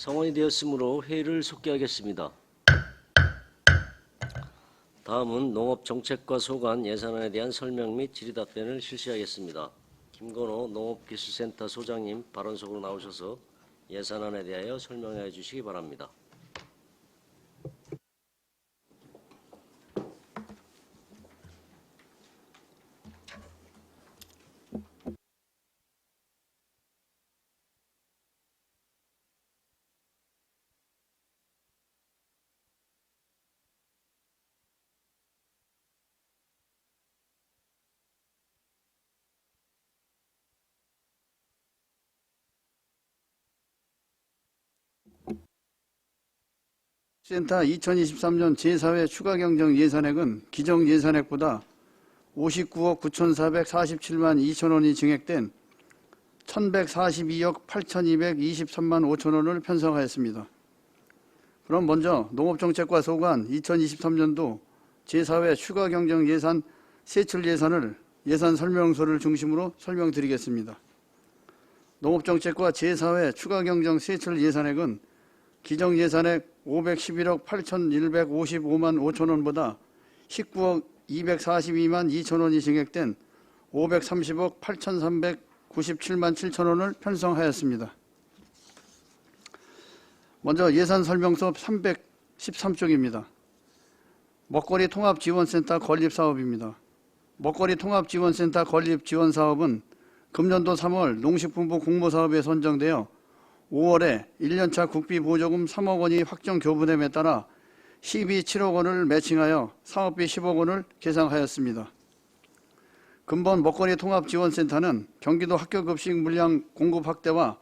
성원이 되었으므로 회의를 속개하겠습니다. 다음은 농업 정책과 소관 예산안에 대한 설명 및 질의 답변을 실시하겠습니다. 김건호 농업기술센터 소장님 발언석으로 나오셔서 예산안에 대하여 설명해 주시기 바랍니다. 센터 2023년 제4회 추가 경정 예산액은 기정 예산액보다 59억 9,447만 2천 원이 증액된 1,142억 8,223만 5천 원을 편성하였습니다. 그럼 먼저 농업정책과 소관 2023년도 제4회 추가 경정 예산 세출 예산을 예산 설명서를 중심으로 설명드리겠습니다. 농업정책과 제4회 추가 경정 세출 예산액은 기정 예산액 511억 8,155만 5천 원보다 19억 242만 2천 원이 증액된 530억 8,397만 7천 원을 편성하였습니다. 먼저 예산 설명서 313쪽입니다. 먹거리 통합지원센터 건립 사업입니다. 먹거리 통합지원센터 건립 지원 사업은 금년도 3월 농식품부 공모사업에 선정되어 5월에 1년차 국비 보조금 3억 원이 확정 교부됨에 따라 12 7억 원을 매칭하여 사업비 10억 원을 계상하였습니다. 근본 먹거리 통합지원센터는 경기도 학교급식 물량 공급 확대와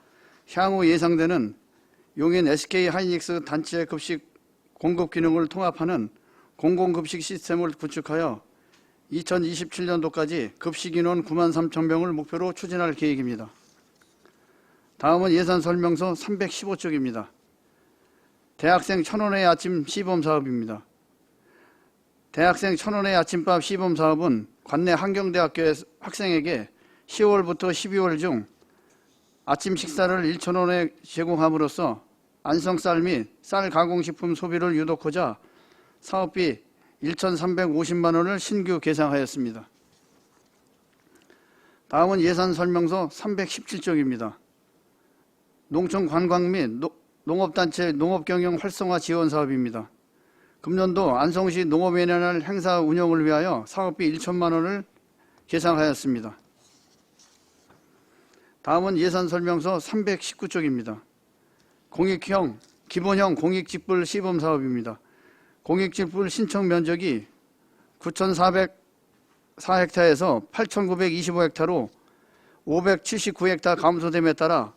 향후 예상되는 용인 SK 하이닉스 단체 급식 공급 기능을 통합하는 공공급식 시스템을 구축하여 2027년도까지 급식 인원 9만 3천 명을 목표로 추진할 계획입니다. 다음은 예산 설명서 315쪽입니다. 대학생 천원의 아침 시범 사업입니다. 대학생 천원의 아침밥 시범 사업은 관내 환경대학교 학생에게 10월부터 12월 중 아침 식사를 1천원에 제공함으로써 안성쌀 및 쌀 가공식품 소비를 유도하고자 사업비 1,350만 원을 신규 계상하였습니다. 다음은 예산 설명서 317쪽입니다. 농촌 관광 및 노- 농업단체 농업경영 활성화 지원 사업입니다. 금년도 안성시 농업연연할 행사 운영을 위하여 사업비 1천만 원을 계상하였습니다. 다음은 예산 설명서 319쪽입니다. 공익형, 기본형 공익직불 시범 사업입니다. 공익직불 신청 면적이 9,404헥타에서 8,925헥타로 579헥타 감소됨에 따라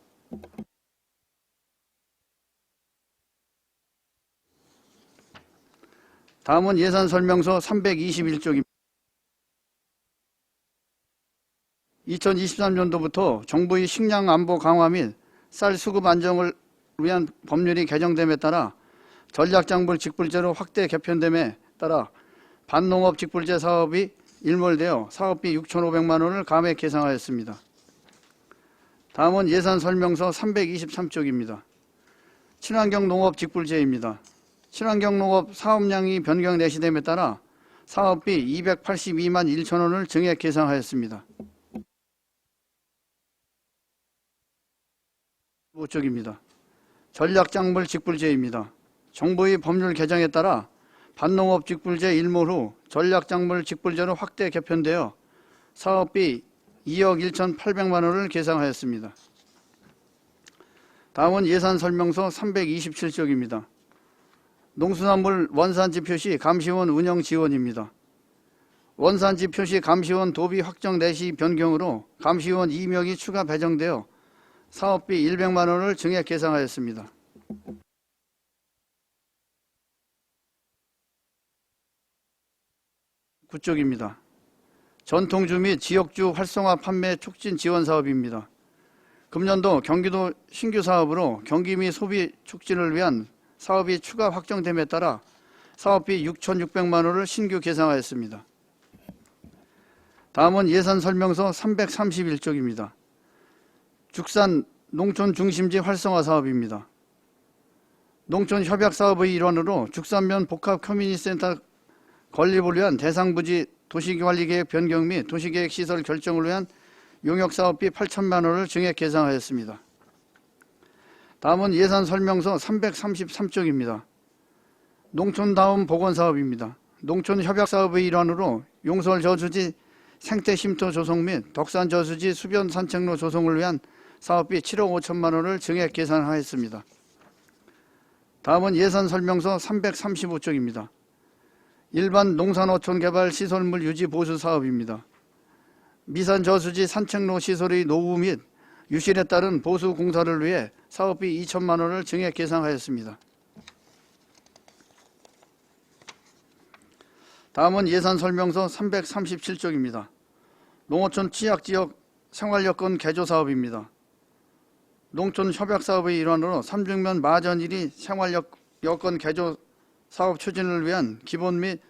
다음은 예산 설명서 321쪽입니다. 2023년도부터 정부의 식량 안보 강화 및 쌀 수급 안정을 위한 법률이 개정됨에 따라 전략장불 직불제로 확대 개편됨에 따라 반농업 직불제 사업이 일몰되어 사업비 6,500만 원을 감액 계상하였습니다. 다음은 예산 설명서 323쪽입니다. 친환경 농업 직불제입니다. 친환경 농업 사업량이 변경 내시됨에 따라 사업비 282만 1천 원을 증액 계상하였습니다. 5쪽입니다. 전략작물 직불제입니다. 정부의 법률 개정에 따라 반농업 직불제 일몰 후 전략작물 직불제로 확대 개편되어 사업비 2억 1,800만 원을 계상하였습니다. 다음은 예산 설명서 327쪽입니다. 농수산물 원산지 표시 감시원 운영 지원입니다. 원산지 표시 감시원 도비 확정 내시 변경으로 감시원 2명이 추가 배정되어 사업비 100만 원을 증액 계상하였습니다. 구쪽입니다. 전통주 및 지역주 활성화 판매 촉진 지원 사업입니다. 금년도 경기도 신규 사업으로 경기 및 소비 촉진을 위한 사업이 추가 확정됨에 따라 사업비 6,600만 원을 신규 계상하였습니다. 다음은 예산 설명서 331쪽입니다. 죽산 농촌 중심지 활성화 사업입니다. 농촌 협약 사업의 일환으로 죽산면 복합 커뮤니티 센터 건립을 위한 대상 부지 도시관리계획 변경 및 도시계획 시설 결정을 위한 용역 사업비 8천만 원을 증액 계상하였습니다. 다음은 예산 설명서 333쪽입니다. 농촌다운 보건 사업입니다. 농촌 협약 사업의 일환으로 용설 저수지 생태 쉼터 조성 및 덕산 저수지 수변 산책로 조성을 위한 사업비 7억 5천만 원을 증액 계산하였습니다. 다음은 예산 설명서 335쪽입니다. 일반 농산어촌 개발 시설물 유지 보수 사업입니다. 미산 저수지 산책로 시설의 노후 및 유실에 따른 보수 공사를 위해 사업비 2천만 원을 증액 계상하였습니다. 다음은 예산 설명서 337쪽입니다. 농어촌 취약지역 생활여건 개조 사업입니다. 농촌 협약 사업의 일환으로 삼중면 마전 1위 생활여건 개조 사업 추진을 위한 기본 및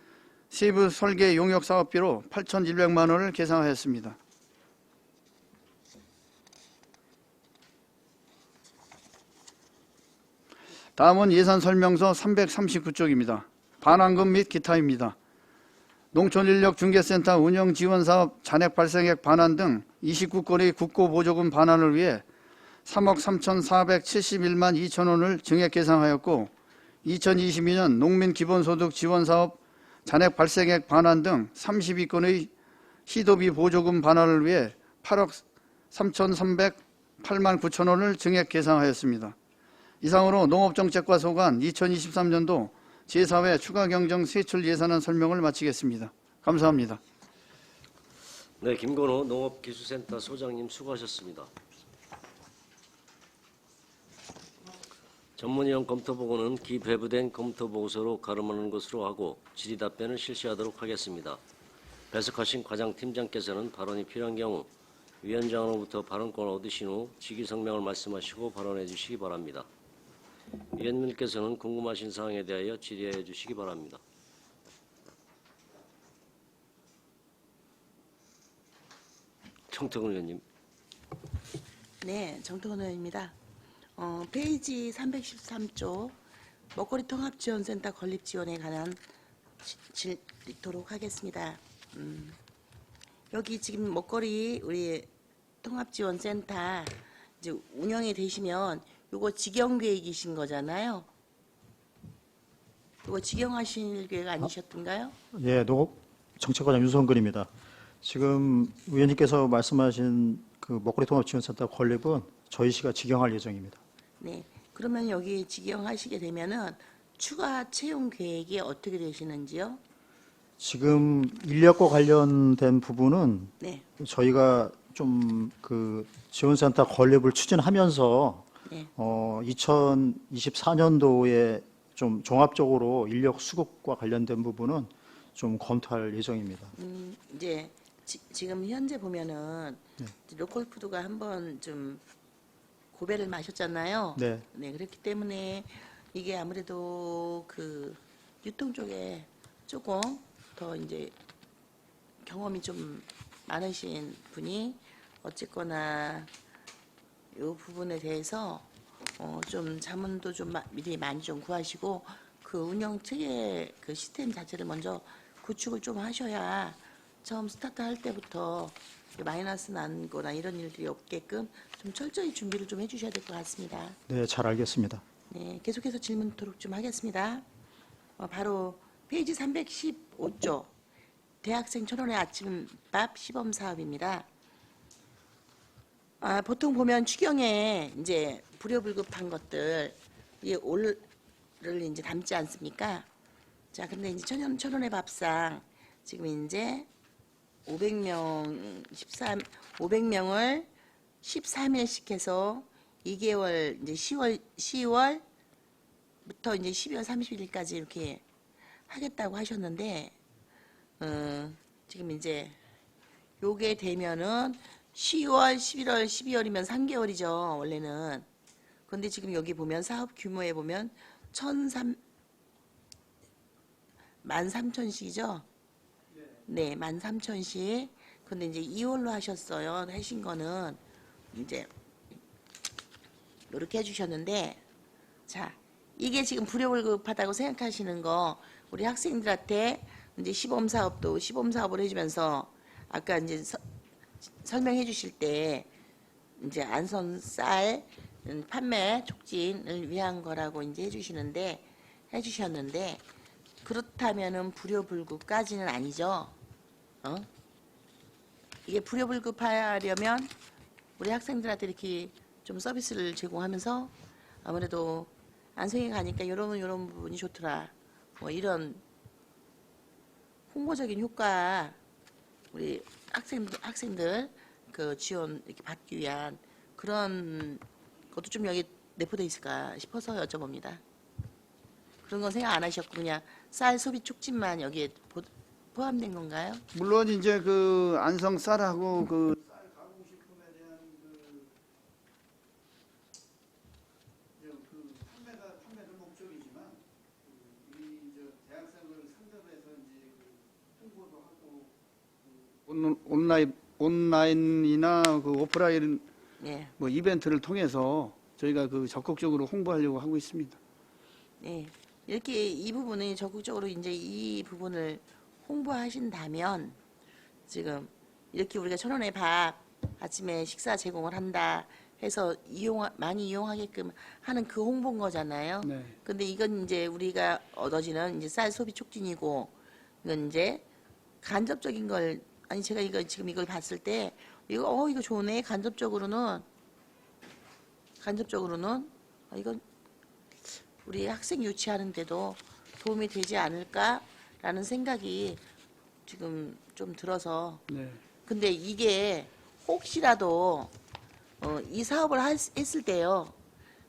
세부 설계 용역 사업비로 8,100만 원을 계상하였습니다. 다음은 예산 설명서 339쪽입니다. 반환금 및 기타입니다. 농촌인력중개센터 운영 지원 사업 잔액 발생액 반환 등 29건의 국고 보조금 반환을 위해 3억 3,471만 2천 원을 증액 계상하였고 2022년 농민 기본소득 지원 사업 잔액 발생액 반환 등 32건의 시도비 보조금 반환을 위해 8억 3,308만 9천 원을 증액 계상하였습니다. 이상으로 농업정책과 소관 2023년도 제4회 추가경정 세출 예산안 설명을 마치겠습니다. 감사합니다. 네, 김건호 농업기술센터 소장님 수고하셨습니다. 전문위원 검토 보고는 기배부된 검토 보고서로 가름하는 것으로 하고 질의 답변을 실시하도록 하겠습니다. 배석하신 과장 팀장께서는 발언이 필요한 경우 위원장으로부터 발언권을 얻으신 후 직위 성명을 말씀하시고 발언해 주시기 바랍니다. 위원님께서는 궁금하신 사항에 대하여 질의해 주시기 바랍니다. 청태근 의원님. 네, 정동원 의원입니다. 어, 페이지 313조 먹거리 통합지원센터 건립 지원에 관한 질 읽도록 하겠습니다. 음, 여기 지금 먹거리 우리 통합지원센터 이제 운영이 되시면 요거 직영 계획이신 거잖아요. 요거 직영하실 계획 아니셨던가요? 예, 농업 정책과장 유성근입니다. 지금 의원님께서 말씀하신 그 먹거리 통합 지원센터 건립은 저희 시가 직영할 예정입니다. 네. 그러면 여기 직영하시게 되면은 추가 채용 계획이 어떻게 되시는지요? 지금 인력과 관련된 부분은 네. 저희가 좀 그 지원센터 건립을 추진하면서 네. 어 2024년도에 좀 종합적으로 인력 수급과 관련된 부분은 좀 검토할 예정입니다. 음, 이제 지, 금 현재 보면은 네. 로컬푸드가 한번 좀 고배를 마셨잖아요. 네. 네, 그렇기 때문에 이게 아무래도 그 유통 쪽에 조금 더 이제 경험이 좀 많으신 분이 어쨌거나 이 부분에 대해서 어, 좀 자문도 좀 마- 미리 많이 좀 구하시고 그 운영 체계 그 시스템 자체를 먼저 구축을 좀 하셔야 처음 스타트 할 때부터 마이너스 난 거나 이런 일들이 없게끔 좀 철저히 준비를 좀 해주셔야 될 것 같습니다. 네, 잘 알겠습니다. 네, 계속해서 질문 토록 좀 하겠습니다. 어, 바로 페이지 315조 대학생 천원의 아침밥 시범 사업입니다. 아, 보통 보면 추경에 이제 불효불급한 것들 이 올을 이제 담지 않습니까? 자, 근데 이제 천연 천원의 밥상 지금 이제 500명 13 500명을 13일씩 해서 2개월 이제 10월 10월부터 이제 12월 31일까지 이렇게 하겠다고 하셨는데 어, 지금 이제 요게 되면은 10월, 11월, 12월이면 3개월이죠, 원래는. 근데 지금 여기 보면 사업 규모에 보면 1,300 13,000씩이죠? 네, 13,000씩. 근데 이제 2월로 하셨어요. 하신 거는 이제 이렇게 해 주셨는데, 자, 이게 지금 불효불급하다고 생각하시는 거 우리 학생들한테 이제 시범 사업도 시범 사업을 해 주면서 아까 이제 서- 설명해 주실 때 이제 안선 쌀 음, 판매 촉진을 위한 거라고 이제 해주시는데 해주셨는데 그렇다면은 불효불급까지는 아니죠. 어? 이게 불효불급하려면 우리 학생들한테 이렇게 좀 서비스를 제공하면서 아무래도 안성에 가니까 이런 이런 부분이 좋더라. 뭐 이런 홍보적인 효과 우리 학생들 학생들 그 지원 이렇게 받기 위한 그런 것도 좀 여기 내포돼 있을까 싶어서 여쭤봅니다. 그런 건 생각 안 하셨고 그냥 쌀 소비 촉진만 여기에 보- 포함된 건가요? 물론 이제 그 안성 쌀하고 그 쌀 가공식품에 대한 그, 이제 그 판매가 판매도 목적이지만 그 이저 대학생을 상대로 해서 이제 그 홍보도 하고 그 온, 온라인 온라인이나 그 오프라인 네, 뭐 이벤트를 통해서 저희가 그 적극적으로 홍보하려고 하고 있습니다. 네. 이렇게 이 부분을 적극적으로 이제 이 부분을 홍보하신다면 지금 이렇게 우리가 천 원의 밥 아침에 식사 제공을 한다 해서 이용 많이 이용하게끔 하는 그 홍보인 거잖아요. 네. 근데 이건 이제 우리가 얻어지는 이제 쌀 소비 촉진이고 이건 이제 간접적인 걸 아니 제가 이거 지금 이걸 봤을 때 이거 어 이거 좋네 간접적으로는 간접적으로는 어, 이건 우리 학생 유치하는데도 도움이 되지 않을까라는 생각이 지금 좀 들어서 네. 근데 이게 혹시라도 어, 이 사업을 할- 했을 때요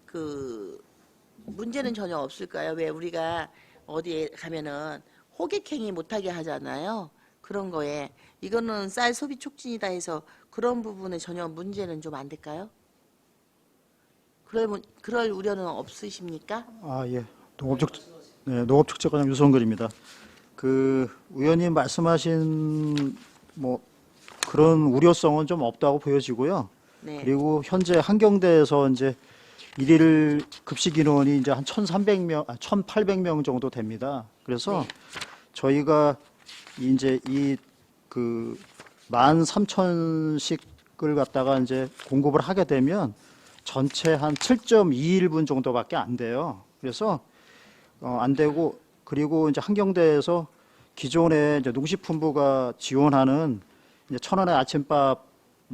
그 문제는 전혀 없을까요? 왜 우리가 어디에 가면은 호객행위 못하게 하잖아요. 그런 거에 이거는 쌀 소비 촉진이다 해서 그런 부분에 전혀 문제는 좀 안 될까요? 그럴 문- 그럴 우려는 없으십니까? 아, 예. 농업적, 네, 농업축제과장 유성근입니다. 그, 의원님 말씀하신 뭐 그런 우려성은 좀 없다고 보여지고요. 네. 그리고 현재 한경대에서 이제 일일 급식 인원이 이제 한 1,300명, 아, 1,800명 정도 됩니다. 그래서 네. 저희가 이제 이그 13,000씩을 갖다가 이제 공급을 하게 되면 전체 한 7.21분 정도밖에 안 돼요. 그래서 어, 안 되고 그리고 이제 한경대에서 기존에 이제 농식품부가 지원하는 이제 천 원의 아침밥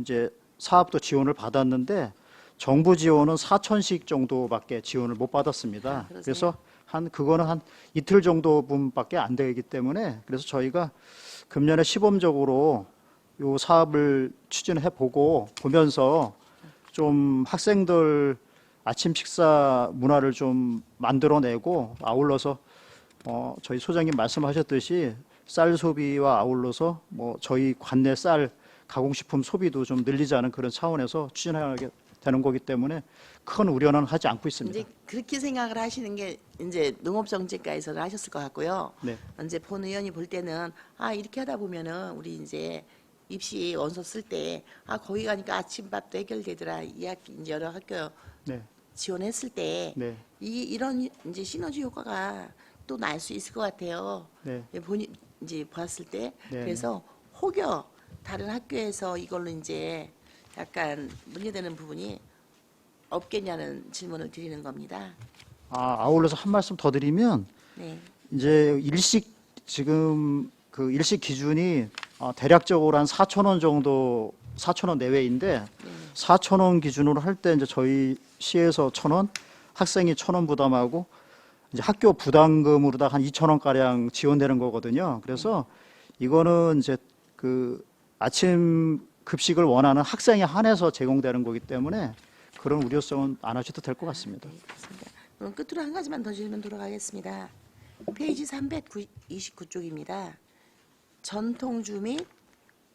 이제 사업도 지원을 받았는데 정부 지원은 4천씩 정도밖에 지원을 못 받았습니다. 그러세요? 그래서 한 그거는 한 이틀 정도 분밖에 안 되기 때문에 그래서 저희가 금년에 시범적으로 요 사업을 추진해 보고 보면서 좀 학생들 아침 식사 문화를 좀 만들어내고 아울러서 어 저희 소장님 말씀하셨듯이 쌀 소비와 아울러서 뭐 저희 관내 쌀 가공식품 소비도 좀 늘리자는 그런 차원에서 추진하게 되는 거기 때문에 큰 우려는 하지 않고 있습니다. 이제 그렇게 생각을 하시는 게 이제 농업정책과에서는 하셨을 것 같고요. 네. 이제 본 의원이 볼 때는 아 이렇게 하다 보면은 우리 이제 입시 원서 쓸 때 아 거기 가니까 아침밥도 해결되더라 이 학기 이제 여러 학교 네. 지원했을 때이 네. 이런 이제 시너지 효과가 또 날 수 있을 것 같아요. 네. 예, 본인 이제 봤을 때 네, 그래서 혹여 다른 학교에서 이걸로 이제 약간 문제되는 부분이 없겠냐는 질문을 드리는 겁니다. 아, 아울러서 한 말씀 더 드리면 네. 이제 일식 지금 그 일식 기준이 어, 대략적으로 한 4천 원 정도 4천 원 내외인데 4천 원 기준으로 할 때 이제 저희 시에서 천 원, 학생이 천 원 부담하고 이제 학교 부담금으로다 한 2천 원 가량 지원되는 거거든요. 그래서 이거는 이제 그 아침 급식을 원하는 학생에 한해서 제공되는 거기 때문에 그런 우려성은 안 하셔도 될 것 같습니다. 그럼 끝으로 한 가지만 더 질문 돌아가겠습니다. 페이지 329쪽입니다. 전통주 및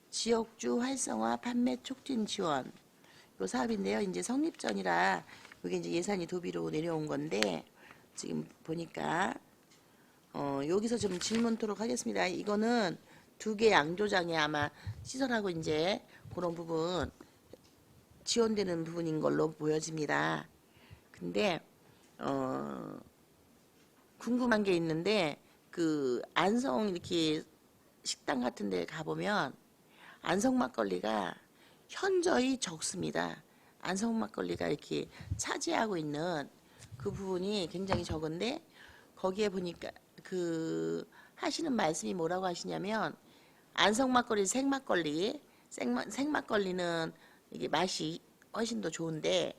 지역주 활성화 판매 촉진 지원. 이 사업인데요. 이제 성립 전이라 이게 이제 예산이 도비로 내려온 건데 지금 보니까 어, 여기서 좀 질문 토록 하겠습니다. 이거는 두 개 양조장에 아마 시설하고 이제 그런 부분 지원되는 부분인 걸로 보여집니다. 근데 어, 궁금한 게 있는데 그 안성 이렇게 식당 같은 데 가보면 안성 막걸리가 현저히 적습니다. 안성 막걸리가 이렇게 차지하고 있는 그 부분이 굉장히 적은데 거기에 보니까 그 하시는 말씀이 뭐라고 하시냐면 안성 막걸리 생막걸리 생마, 생막걸리는 이게 맛이 훨씬 더 좋은데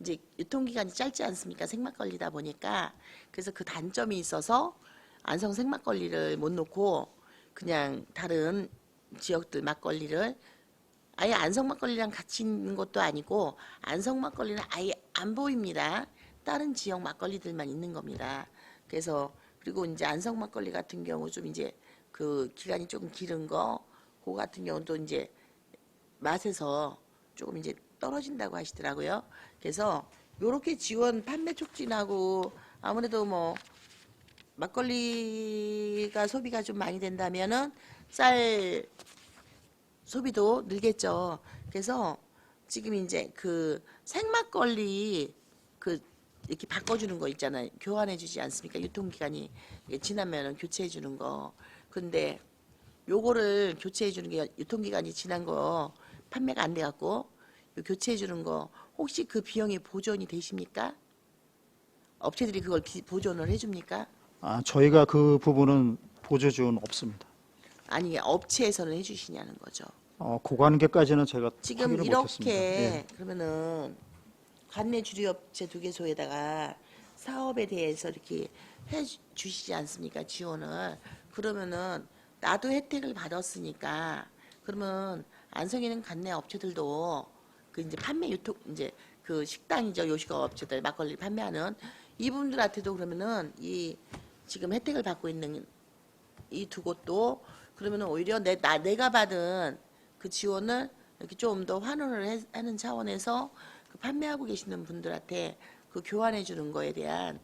이제 유통기간이 짧지 않습니까 생막걸리다 보니까 그래서 그 단점이 있어서 안성 생막걸리를 못 놓고 그냥 다른 지역들 막걸리를 아예 안성 막걸리랑 같이 있는 것도 아니고 안성 막걸리는 아예 안 보입니다. 다른 지역 막걸리들만 있는 겁니다. 그래서 그리고 이제 안성 막걸리 같은 경우 좀 이제 그 기간이 조금 길은 거, 그 같은 경우도 이제 맛에서 조금 이제 떨어진다고 하시더라고요. 그래서 요렇게 지원 판매 촉진하고 아무래도 뭐 막걸리가 소비가 좀 많이 된다면은 쌀 소비도 늘겠죠. 그래서 지금 이제 그 생막걸리 그 이렇게 바꿔주는 거 있잖아요. 교환해주지 않습니까? 유통기간이 지나면은 교체해주는 거. 근데 요거를 교체해 주는 게 유통기간이 지난 거 판매가 안 돼 갖고 요 교체해 주는 거 혹시 그 비용이 보존이 되십니까? 업체들이 그걸 비- 보존을 해 줍니까? 아, 저희가 그 부분은 보조 지원 없습니다. 아니 업체에서는 해 주시냐는 거죠. 어, 그 관계까지는 제가 지금 이렇게 못했습니다. 예. 그러면은 관내 주류 업체 두 개소에다가 사업에 대해서 이렇게 해 주시지 않습니까 지원을 그러면은 나도 혜택을 받았으니까 그러면 안성에는 관내 업체들도. 그 이제 판매 유통 이제 그 식당이죠 요식업 업체들 막걸리 판매하는. 이분들한테도 그러면은 이 지금 혜택을 받고 있는 이 두 곳도 그러면은 오히려 내, 나, 내가 받은 그 지원을 이렇게 좀 더 환원을 해- 하는 차원에서 그 판매하고 계시는 분들한테 그 교환해 주는 거에 대한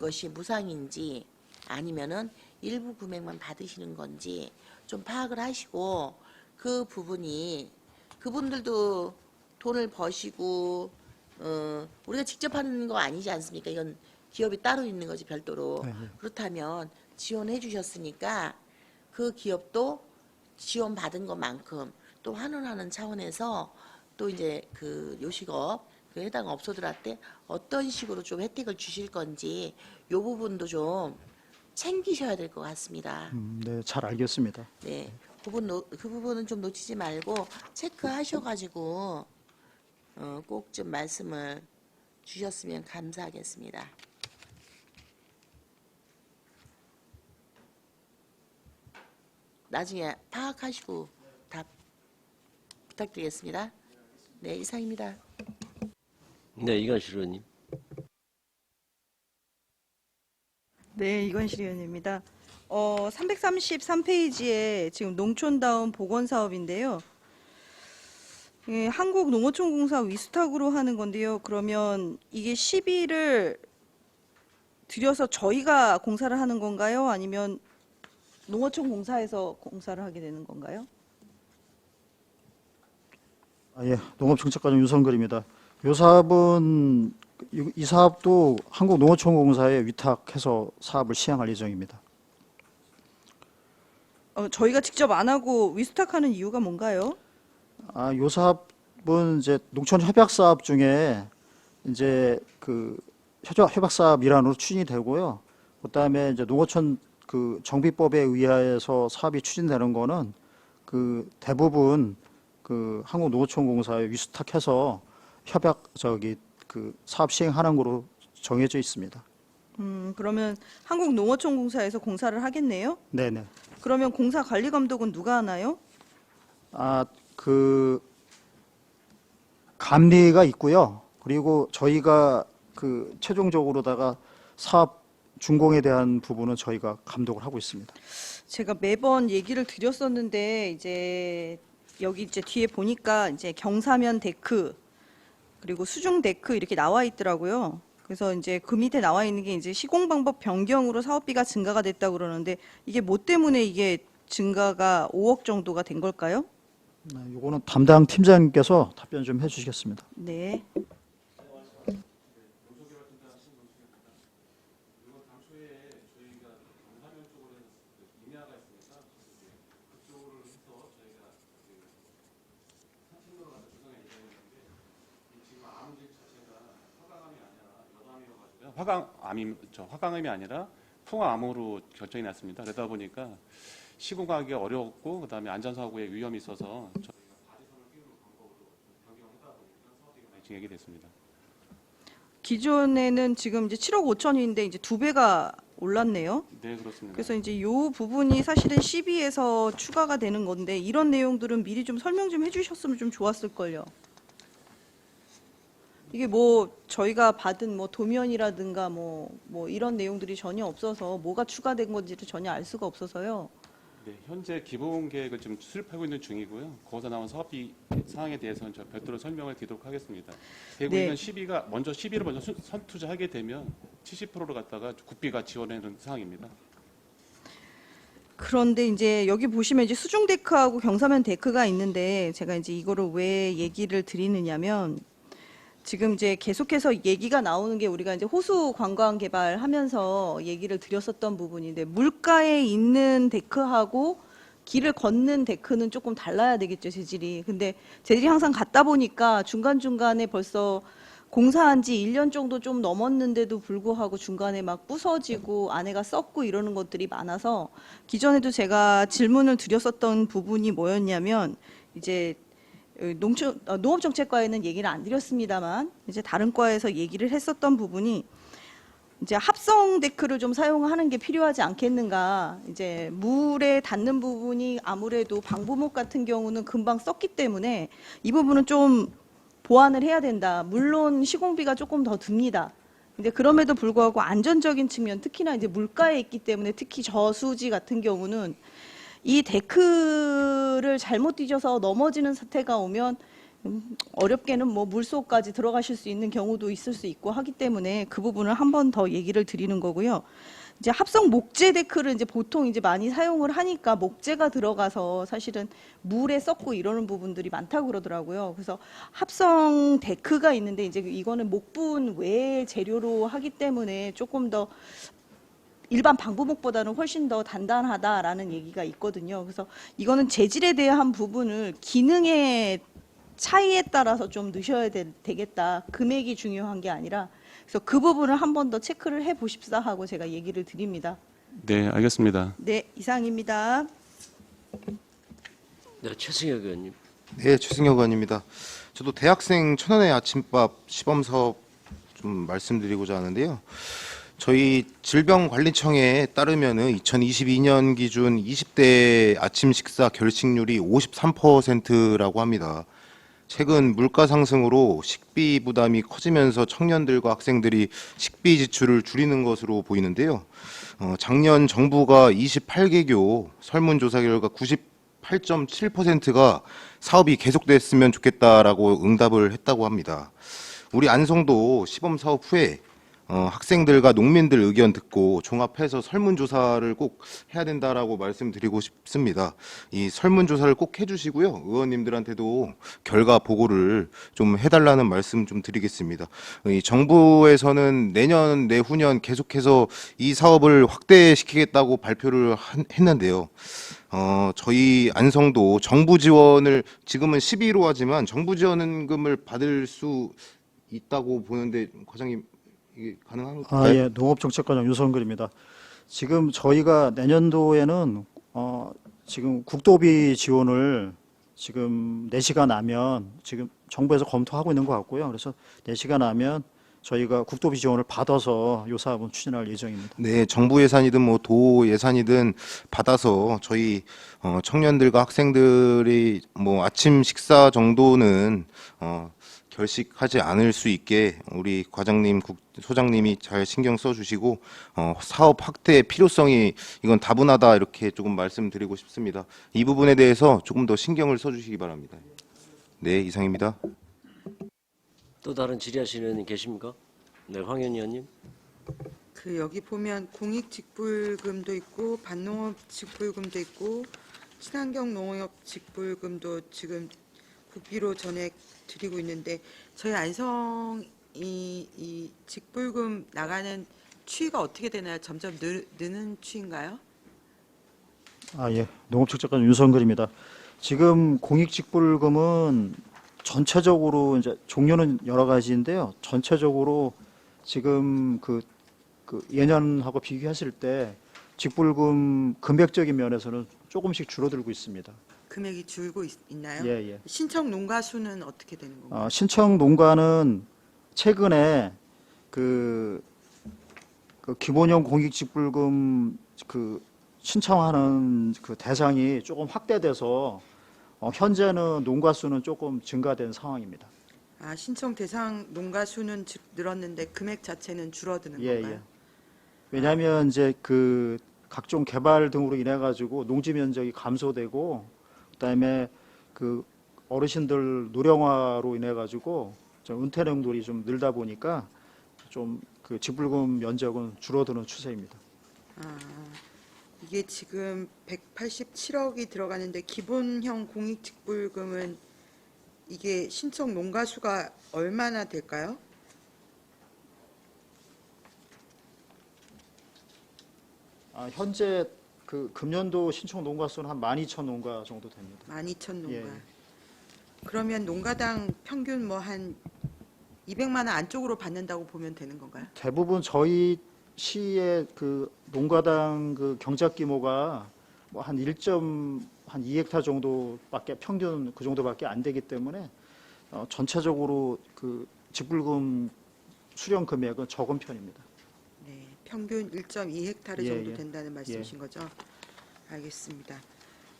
것이 무상인지 아니면은 일부 금액만 받으시는 건지 좀 파악을 하시고 그 부분이 그분들도 돈을 버시고 어, 우리가 직접 하는 거 아니지 않습니까? 이건 기업이 따로 있는 거지 별도로. 네, 네. 그렇다면 지원해 주셨으니까 그 기업도 지원 받은 것만큼 또 환원하는 차원에서 또 이제 그 요식업 그 해당 업소들한테 어떤 식으로 좀 혜택을 주실 건지 요 부분도 좀 챙기셔야 될 것 같습니다. 음, 네, 잘 알겠습니다. 네, 그 부분 놓- 그 부분은 좀 놓치지 말고 체크하셔가지고 어, 꼭좀 말씀을 주셨으면 감사하겠습니다. 나중에 파악하시고 답 부탁드리겠습니다. 네, 이상입니다. 네, 이관실 의원님. 네, 이건실 의원입니다. 어, 333페이지에 지금 농촌다운 보건 사업인데요. 예, 한국농어촌공사 위스탁으로 하는 건데요. 그러면 이게 시비를 들여서 저희가 공사를 하는 건가요? 아니면 농어촌 공사에서 공사를 하게 되는 건가요? 아, 예, 농업정책과장 윤성글입니다. 요 사업은 이, 이 사업도 한국농어촌공사에 위탁해서 사업을 시행할 예정입니다. 어, 저희가 직접 안 하고 위스탁하는 이유가 뭔가요? 아, 요 사업은 이제 농촌 협약 사업 중에 이제 그 협약, 협약 사업 일환으로 추진이 되고요. 그다음에 이제 농어촌 그 정비법에 의하여서 사업이 추진되는 거는 그 대부분 그 한국농어촌공사에 위수탁해서 협약 저기 그 사업 시행하는 거로 정해져 있습니다. 음, 그러면 한국농어촌공사에서 공사를 하겠네요? 네네. 그러면 공사 관리 감독은 누가 하나요? 아, 그 감리가 있고요. 그리고 저희가 그 최종적으로다가 사업 준공에 대한 부분은 저희가 감독을 하고 있습니다. 제가 매번 얘기를 드렸었는데 이제 여기 이제 뒤에 보니까 이제 경사면 데크 그리고 수중 데크 이렇게 나와 있더라고요. 그래서 이제 그 밑에 나와 있는 게 이제 시공 방법 변경으로 사업비가 증가가 됐다 고 그러는데 이게 뭐 때문에 이게 증가가 5억 정도가 된 걸까요? 네, 요거는 담당 팀장님께서 답변 좀 해주시겠습니다. 네. 화강암이 저 화강암이 아니라 풍암으로 결정이 났습니다. 그러다 보니까 시공하기가 어렵고 그다음에 안전사고의 위험이 있어서 진행이 됐습니다. 기존에는 지금 이제 7억 5천인데 이제 두 배가 올랐네요. 네 그렇습니다. 그래서 이제 요 부분이 사실은 12에서 추가가 되는 건데 이런 내용들은 미리 좀 설명 좀 해주셨으면 좀 좋았을 걸요. 이게 뭐 저희가 받은 뭐 도면이라든가 뭐 뭐 이런 내용들이 전혀 없어서 뭐가 추가된 건지를 전혀 알 수가 없어서요. 네, 현재 기본 계획을 지금 수립하고 있는 중이고요. 거기서 나온 사업비 사항에 대해서는 저 별도로 설명을 드리도록 하겠습니다. 대구에는 네. 12가 먼저 12를 먼저 수- 선투자하게 되면 70%를 갖다가 국비가 지원하는 상황입니다. 그런데 이제 여기 보시면 이제 수중 데크하고 경사면 데크가 있는데 제가 이제 이거를 왜 얘기를 드리느냐면 지금 이제 계속해서 얘기가 나오는 게 우리가 이제 호수 관광 개발하면서 얘기를 드렸었던 부분인데 물가에 있는 데크하고 길을 걷는 데크는 조금 달라야 되겠죠 재질이. 근데 재질이 항상 같다 보니까 중간 중간에 벌써 공사한 지 1년 정도 좀 넘었는데도 불구하고 중간에 막 부서지고 안에가 썩고 이러는 것들이 많아서 기존에도 제가 질문을 드렸었던 부분이 뭐였냐면 이제 농촌 어, 농업 정책과에는 얘기를 안 드렸습니다만 이제 다른 과에서 얘기를 했었던 부분이 이제 합성 데크를 좀 사용하는 게 필요하지 않겠는가. 이제 물에 닿는 부분이 아무래도 방부목 같은 경우는 금방 썩기 때문에 이 부분은 좀 보완을 해야 된다. 물론 시공비가 조금 더 듭니다. 근데 그럼에도 불구하고 안전적인 측면, 특히나 이제 물가에 있기 때문에 특히 저수지 같은 경우는 이 데크를 잘못 뒤져서 넘어지는 사태가 오면 음, 어렵게는 뭐 물속까지 들어가실 수 있는 경우도 있을 수 있고 하기 때문에 그 부분을 한 번 더 얘기를 드리는 거고요. 이제 합성 목재 데크를 이제 보통 이제 많이 사용을 하니까 목재가 들어가서 사실은 물에 썩고 이러는 부분들이 많다고 그러더라고요. 그래서 합성 데크가 있는데 이제 이거는 목분 외의 재료로 하기 때문에 조금 더 일반 방부목보다는 훨씬 더 단단하다라는 얘기가 있거든요. 그래서 이거는 재질에 대한 부분을 기능의 차이에 따라서 좀 넣으셔야 되, 되겠다. 금액이 중요한 게 아니라 그래서 그 부분을 한 번 더 체크를 해 보십사 하고 제가 얘기를 드립니다. 네, 알겠습니다. 네, 이상입니다. 네, 최승혁 의원님. 네, 최승혁 의원입니다. 저도 대학생 천원의 아침밥 시범 사업 좀 말씀드리고자 하는데요. 저희 질병관리청에 따르면은 2022년 기준 20대 아침 식사 결식률이 53%라고 합니다. 최근 물가 상승으로 식비 부담이 커지면서 청년들과 학생들이 식비 지출을 줄이는 것으로 보이는데요. 어, 작년 정부가 28개교 설문조사 결과 98.7%가 사업이 계속됐으면 좋겠다라고 응답을 했다고 합니다. 우리 안성도 시범 사업 후에 어, 학생들과 농민들 의견 듣고 종합해서 설문조사를 꼭 해야 된다라고 말씀드리고 싶습니다. 이 설문조사를 꼭 해주시고요. 의원님들한테도 결과 보고를 좀 해달라는 말씀 좀 드리겠습니다. 이 정부에서는 내년, 내후년 계속해서 이 사업을 확대시키겠다고 발표를 한- 했는데요. 어, 저희 안성도 정부 지원을 지금은 12로 하지만 정부 지원금을 받을 수 있다고 보는데 과장님 이게 가능한가요? 아, 예, 농업정책과장 유성글입니다. 지금 저희가 내년도에는 어, 지금 국도비 지원을 지금 4시가 나면 지금 정부에서 검토하고 있는 것 같고요. 그래서 4시가 나면 저희가 국도비 지원을 받아서 요 사업은 추진할 예정입니다. 네, 정부 예산이든 뭐 도 예산이든 받아서 저희 어, 청년들과 학생들이 뭐 아침 식사 정도는 어, 결식하지 않을 수 있게 우리 과장님, 국, 소장님이 잘 신경 써주시고 어, 사업 확대의 필요성이 이건 다분하다 이렇게 조금 말씀드리고 싶습니다. 이 부분에 대해서 조금 더 신경을 써주시기 바랍니다. 네, 이상입니다. 또 다른 질의하시는 의원님 계십니까? 네, 황현 의원님. 그 여기 보면 공익 직불금도 있고 반농업 직불금도 있고 친환경 농업 직불금도 지금 국비로 전액 드리고 있는데 저희 안성 이, 이 직불금 나가는 추이가 어떻게 되나요? 점점 늘, 느는 추인가요? 아, 예. 농업축적관 윤성글입니다. 지금 공익직불금은 전체적으로 이제 종류는 여러 가지인데요. 전체적으로 지금 그, 그 예년하고 비교했을 때 직불금 금액적인 면에서는 조금씩 줄어들고 있습니다. 금액이 줄고 있, 나요 예, 예. 신청 농가 수는 어떻게 되는 건가요? 어, 신청 농가는 최근에 그, 그 기본형 공익직불금 그 신청하는 그 대상이 조금 확대돼서 어, 현재는 농가 수는 조금 증가된 상황입니다. 아, 신청 대상 농가 수는 즉 늘었는데 금액 자체는 줄어드는 예, 건가요? 예. 왜냐하면 이제 그 각종 개발 등으로 인해 가지고 농지 면적이 감소되고 그다음에 그 어르신들 노령화로 인해 가지고 좀 은퇴령들이 좀 늘다 보니까 좀 그 지불금 면적은 줄어드는 추세입니다. 아, 이게 지금 187억이 들어가는데 기본형 공익직불금은 이게 신청 농가 수가 얼마나 될까요? 아, 현재 그 금년도 신청 농가 수는 한 12,000 농가 정도 됩니다. 12,000 농가. 예, 예. 그러면 농가당 평균 뭐 한 200만 원 안쪽으로 받는다고 보면 되는 건가요? 대부분 저희 시의 그 농가당 그 경작 규모가 뭐한 1점 한 2헥타 정도밖에 평균 그 정도밖에 안 되기 때문에 어, 전체적으로 그 지불금 수령 금액은 적은 편입니다. 네, 평균 1.2헥타르 예, 정도 예. 된다는 말씀이신 거죠? 알겠습니다.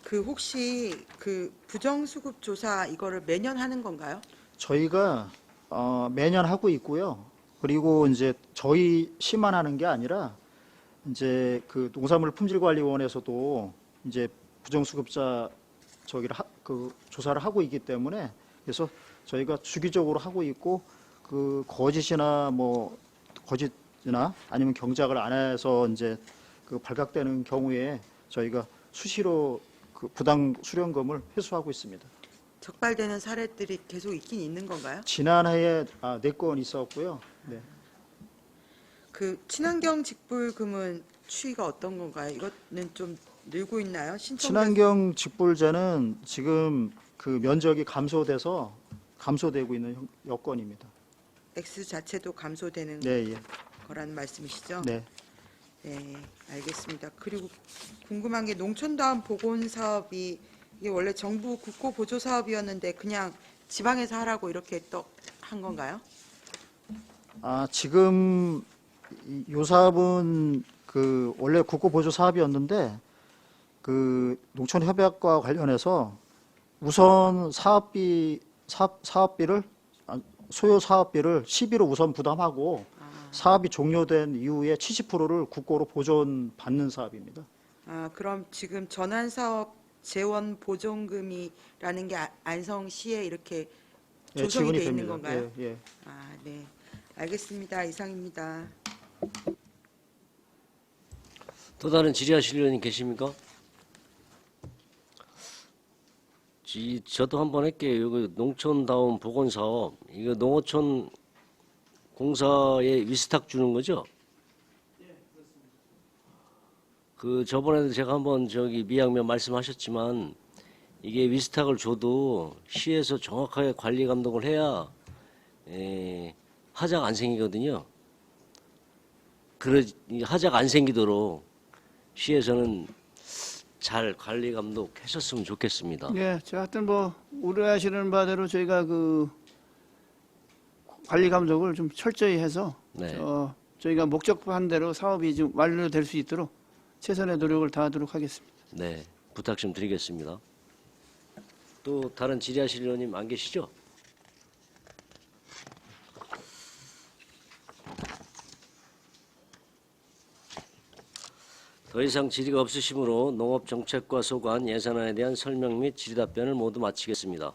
그 혹시 그 부정수급 조사 이거를 매년 하는 건가요? 저희가 어, 매년 하고 있고요. 그리고 이제 저희 시만 하는 게 아니라 이제 그 농산물 품질관리원에서도 이제 부정수급자 저기를 하, 그 조사를 하고 있기 때문에 그래서 저희가 주기적으로 하고 있고 그 거짓이나 뭐 거짓 이나 아니면 경작을 안 해서 이제 그 발각되는 경우에 저희가 수시로 그 부당 수령금을 회수하고 있습니다. 적발되는 사례들이 계속 있긴 있는 건가요? 지난해에 아, 4건 있었고요. 네. 그 친환경 직불금은 추이가 어떤 건가요? 이거는 좀 늘고 있나요? 신청 친환경 직불제는 지금 그 면적이 감소돼서 감소되고 있는 형- 여건입니다. X 자체도 감소되는 네, 예. 거라는 말씀이시죠? 네. 네, 알겠습니다. 그리고 궁금한 게 농촌다운 보건 사업이 이게 원래 정부 국고 보조 사업이었는데 그냥 지방에서 하라고 이렇게 또 한 건가요? 아, 지금 이- 요 사업은 그 원래 국고 보조 사업이었는데 그 농촌 협약과 관련해서 우선 사업비 사업, 사업비를 아, 소요 사업비를 시비로 우선 부담하고 사업이 종료된 이후에 70%를 국고로 보존 받는 사업입니다. 아, 그럼 지금 전환 사업 재원 보존금이라는 게 아- 안성시에 이렇게 예, 조성이 지원이 돼 있는 됩니다. 건가요? 예, 예. 아, 네. 알겠습니다. 이상입니다. 또 다른 질의하실 의원님 계십니까? 지, 저도 한번 할게요. 이거 농촌다운 보건사업, 이거 농어촌 공사에 위스탁 주는 거죠? 그 저번에도 제가 한번 저기 미양면 말씀하셨지만 이게 위스탁을 줘도 시에서 정확하게 관리 감독을 해야 에, 하자가 안 생기거든요. 그러 이 하자가 안 생기도록 시에서는 잘 관리 감독하셨으면 좋겠습니다. 예, 저 하여튼 뭐 우려하시는 바대로 저희가 그 관리 감독을 좀 철저히 해서 네. 저 저희가 목적한 대로 사업이 좀 완료될 수 있도록 최선의 노력을 다하도록 하겠습니다. 네, 부탁 좀 드리겠습니다. 또 다른 질의하실 의원님 안 계시죠? 더 이상 질의가 없으시므로 농업정책과 소관 예산안에 대한 설명 및 질의 답변을 모두 마치겠습니다.